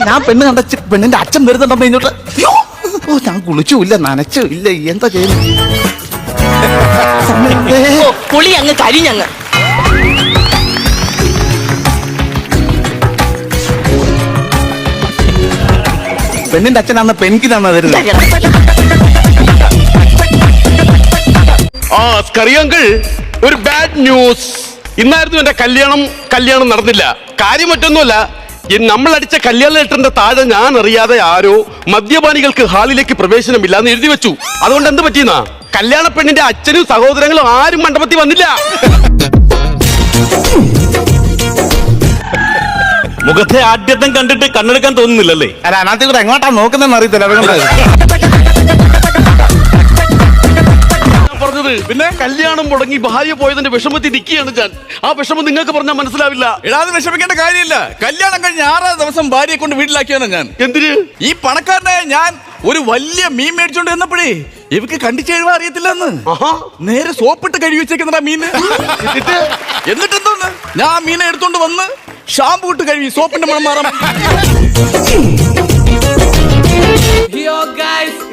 ഞാൻ പെണ്ണ് കണ്ട ചി- പെണ്ണിന്റെ അച്ഛൻ വരുന്നുണ്ടെന്ന് ഇങ്ങോട്ട്! ഓ ഞാൻ കുളിച്ചുമില്ല നനച്ചു ഇല്ല എന്താ ചെയ്യുന്നു? ഓ, പുളി അങ്ങ് കരിഞ്ഞങ്ങ് പെണ്ണിന്റെ അച്ഛനാണ് പെൺകി വരുന്നത്. ആ സ്കറിയങ്കിൾ ഒരു ബാഡ് ന്യൂസ് ഇന്നായിരുന്നു എന്റെ കല്യാണം കല്യാണം നടന്നില്ല. കാര്യം മറ്റൊന്നുമല്ല അടിച്ച കല്യാണ ലെറ്ററിന്റെ താഴെ ഞാൻ അറിയാതെ ആരോ മദ്യപാനികൾക്ക് ഹാളിലേക്ക് പ്രവേശനമില്ല എന്ന് എഴുതി വെച്ചു. അതുകൊണ്ട് എന്ത് പറ്റിയെന്നാ? കല്യാണ പെണ്ണിന്റെ അച്ഛനും സഹോദരങ്ങളും ആരും മണ്ഡപത്തിൽ വന്നില്ല. മുഖത്തെ ആദ്യത്തെ കണ്ടിട്ട് കണ്ണെടുക്കാൻ തോന്നുന്നില്ലല്ലേ? അല്ല അതിനകത്ത് കൂടെ എങ്ങോട്ടാ നോക്കുന്നതെന്ന് അറിയത്തില്ല പറഞ്ഞത് പിന്നെ കല്യാണം മുടങ്ങി ഭാര്യ പോയതിന്റെ വിഷമത്തിൽ നിൽക്കുകയാണ് ഞാൻ. ആ വിഷമം നിങ്ങൾക്ക് പറഞ്ഞാൽ മനസ്സിലാവില്ല. ഇടാതെ വിഷമിക്കേണ്ട കാര്യമില്ല. കല്യാണം കഴിഞ്ഞ ആറാം ദിവസം ഭാര്യയെ കൊണ്ട് വീട്ടിലാക്കിയാണ് ഞാൻ. എന്തിന്? ഈ പണക്കാരനായ ഞാൻ ഒരു വലിയ മീൻ മേടിച്ചോണ്ട് വന്നപ്പോഴേ ഇവക്ക് കണ്ടിച്ച് കഴിവാ അറിയത്തില്ലെന്ന്. നേരെ സോപ്പിട്ട് കഴുകി വെച്ചേക്കുന്നതാ മീന്. എന്നിട്ട്? എന്നിട്ട് എന്തോന്ന് ഞാൻ ആ മീനെ എടുത്തോണ്ട് വന്ന് ഷാമ്പു ഇട്ട് കഴുകി സോപ്പിന്റെ മണം മാറാം